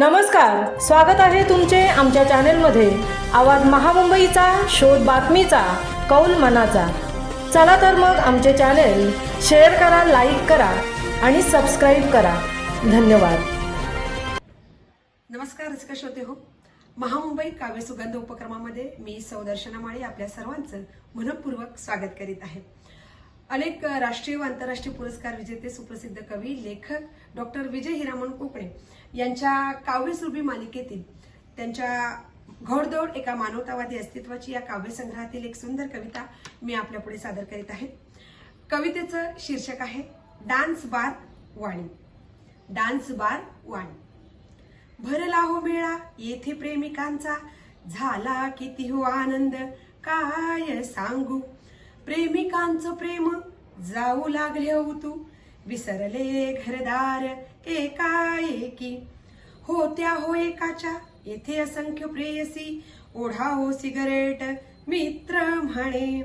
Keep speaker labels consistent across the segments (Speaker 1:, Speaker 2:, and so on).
Speaker 1: नमस्कार स्वागत आहे तुमचे आमच्या चॅनेलमध्ये. आवाज महामुंबईचा शोध बातमीचा कौल मनाचा. चला तर मग आमचे चॅनेल शेअर करा लाईक करा आणि सबस्क्राईब करा. धन्यवाद.
Speaker 2: नमस्कार रसिका श्रोते हो. महामुंबई काव्य सुगंध उपक्रमामध्ये मी सौदर्शना माळी आपल्या सर्वांचं मनपूर्वक स्वागत करीत आहे. अनेक राष्ट्रीय व आंतरराष्ट्रीय पुरस्कार विजेते सुप्रसिद्ध कवी लेखक डॉक्टर विजय हिरामण कोकणे यांच्या काव्यसुरभी मालिकेतील त्यांच्या घोडदौड एका मानवतावादी अस्तित्वाची या काव्यसंग्रहातील एक सुंदर कविता मी आपल्यापुढे सादर करीत आहे. कवितेचं शीर्षक आहे डान्स बार वाणी. डान्स बार वाणी. भरला हो मेळा येथे प्रेमिकांचा झाला किती हो आनंद काय सांगू? प्रेमिकांचं प्रेम जाऊ लागले हो तू विसरले घरदार एकाएकी. होत्या हो एकाच्या येथे असंख्य प्रेयसी. ओढा हो सिगरेट मित्र म्हणे.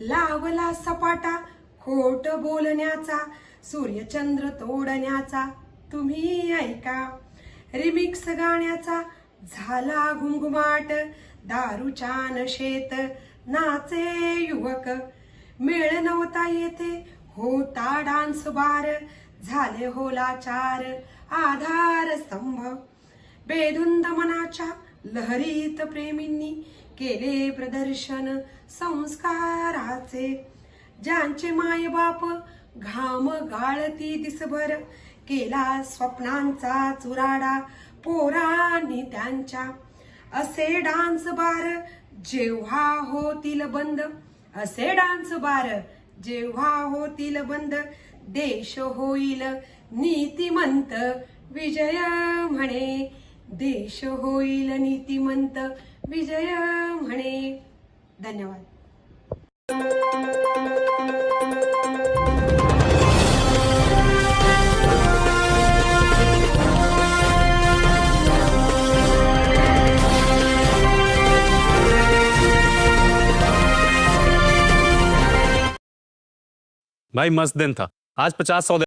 Speaker 2: लावला सपाटा खोट बोलण्याचा. सूर्यचंद्र तोडण्याचा. तुम्ही ऐका. रिमिक्स गाण्याचा. झाला घुंघुमाट दारूच्या नशेत. नाचे युवक. मेळ नव्हता येते होता डान्स बार झाले होलाचार आधार स्तंभ. बेधुंद मनाच्या लहरीत प्रेमींनी केले प्रदर्शन संस्काराचे. ज्यांचे मायबाप घाम गाळती दिसभर केला स्वप्नांचा चुराडा पोरांनी त्यांच्या. असे डान्स बार जेव्हा होतील बंद असे डान्स बार जेव्हा होतील बंद देश होईल नीतिमंत. विजय म्हणे देश होईल नीतिमंत. विजय म्हणे. धन्यवाद.
Speaker 3: भाई मस्त दिन था। आज पचास सौ